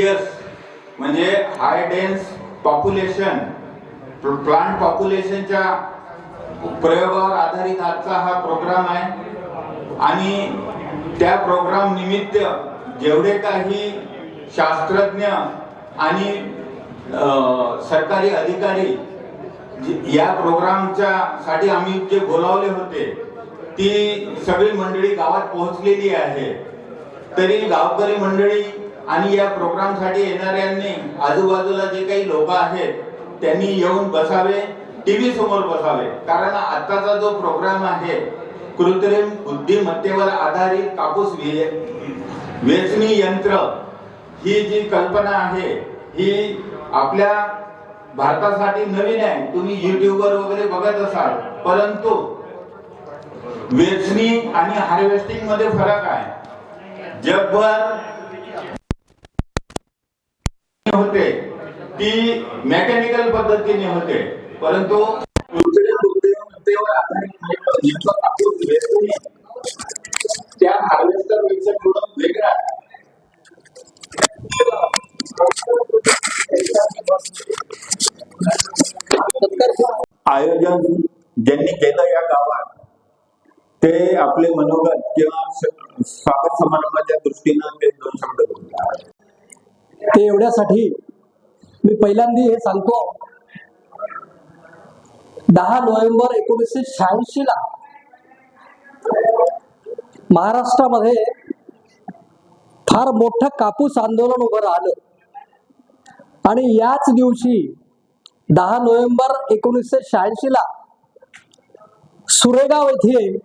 H म्हणजे high dense population plant पॉप्युलेशनच्या प्रयोगावर आधारित आजचा हा प्रोग्राम आहे. आणि त्या प्रोग्राम निमित्त जेवढे काही शास्त्रज्ञ आणि सरकारी अधिकारी या प्रोग्रामच्या साठी आम्ही जे बोलावले होते ती सगळी मंडळी गावात पोहोचलेली आहे. तरी गावकरी मंडळी आणि या प्रोग्रामसाठी येणाऱ्यांनी आजूबाजूला जे काही लोक आहेत त्यांनी येऊन बसावे टीव्ही समोर बसावे. कारण आताचा जो प्रोग्राम आहे कृत्रिम बुद्धिमत्तेवर आधारित कापूस वेचणी यंत्र ही जी कल्पना आहे ही आपल्या भारतासाठी नवीन आहे. तुम्ही युट्यूबवर वगैरे बघत असाल. परंतु वेचणी आणि हार्वेस्टिंगमध्ये फरक आहे. जगभर होते ती मेकॅनिकल पद्धतीने होते. परंतु त्या हार्वेस्टरपेक्षा थोडं वेगळं आहे. आयोजन ज्यांनी केलं या गावात ते आपले मनोगत किंवा स्वागत समारंभाच्या दृष्टीनं ते दोन शब्द बोलतात. ते एवढ्यासाठी मी पहिल्यांदा हे सांगतो. दहा नोव्हेंबर एकोणीसशे शहाऐंशी ला महाराष्ट्रामध्ये फार मोठं कापूस आंदोलन उभं राहिलं. आणि याच दिवशी दहा नोव्हेंबर एकोणीसशे शहाऐंशी ला सुरेगाव येथे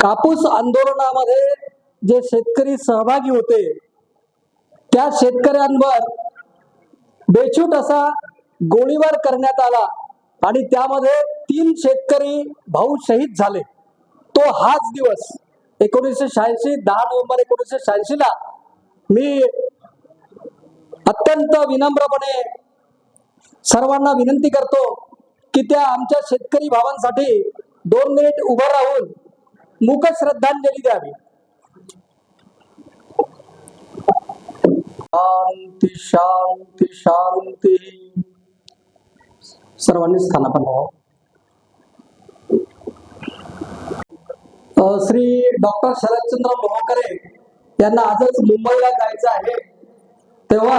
कापूस आंदोलनामध्ये जे शेतकरी सहभागी होते त्या शेतकऱ्यांवर बेछूट असा गोळीबार करण्यात आला आणि त्यामध्ये तीन शेतकरी भाऊ शहीद झाले. तो हाच दिवस एकोणीसशे शहाऐंशी दहा नोव्हेंबर एकोणीसशे शहाऐंशी ला मी अत्यंत विनम्रपणे सर्वांना विनंती करतो की त्या आमच्या शेतकरी भावांसाठी दोन मिनिट उभं राहून मुख श्रद्धांजली द्यावी. शांती शांती शांती. सर्वांनी स्थानापन व्हावं श्री डॉक्टर शरदचंद्र मोहकरे यांना आजच मुंबईला जायचं आहे. तेव्हा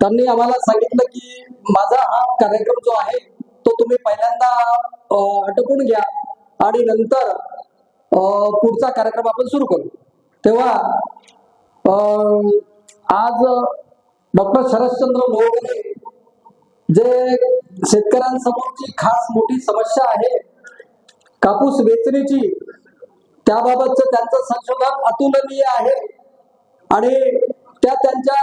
त्यांनी आम्हाला सांगितलं की माझा हा कार्यक्रम जो आहे तो तुम्ही पहिल्यांदा अ, घ्या आणि नंतर पुढचा कार्यक्रम आपण सुरू करू. तेव्हा आज डॉक्टर शरदचंद्र मोहकरे जे शेतकऱ्यांसमोरची खास मोठी समस्या आहे कापूस वेचणीची त्याबाबतचं त्यांचं संशोधन अतुलनीय आहे. आणि त्या त्यांच्या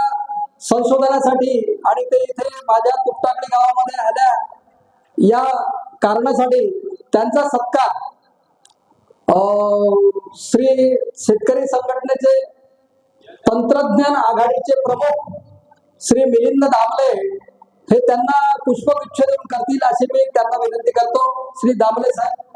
संशोधनासाठी आणि ते इथे माझ्या कुपटाकडे गावामध्ये आल्या या कारणासाठी त्यांचा सत्कार श्री शेतकरी संघटनेचे तंत्रज्ञान आघाडीचे प्रमुख श्री मिलिंद दामले हे त्यांना पुष्पविच्छेदन करतील अशी मी त्यांना विनंती करतो. श्री दामले साहेब.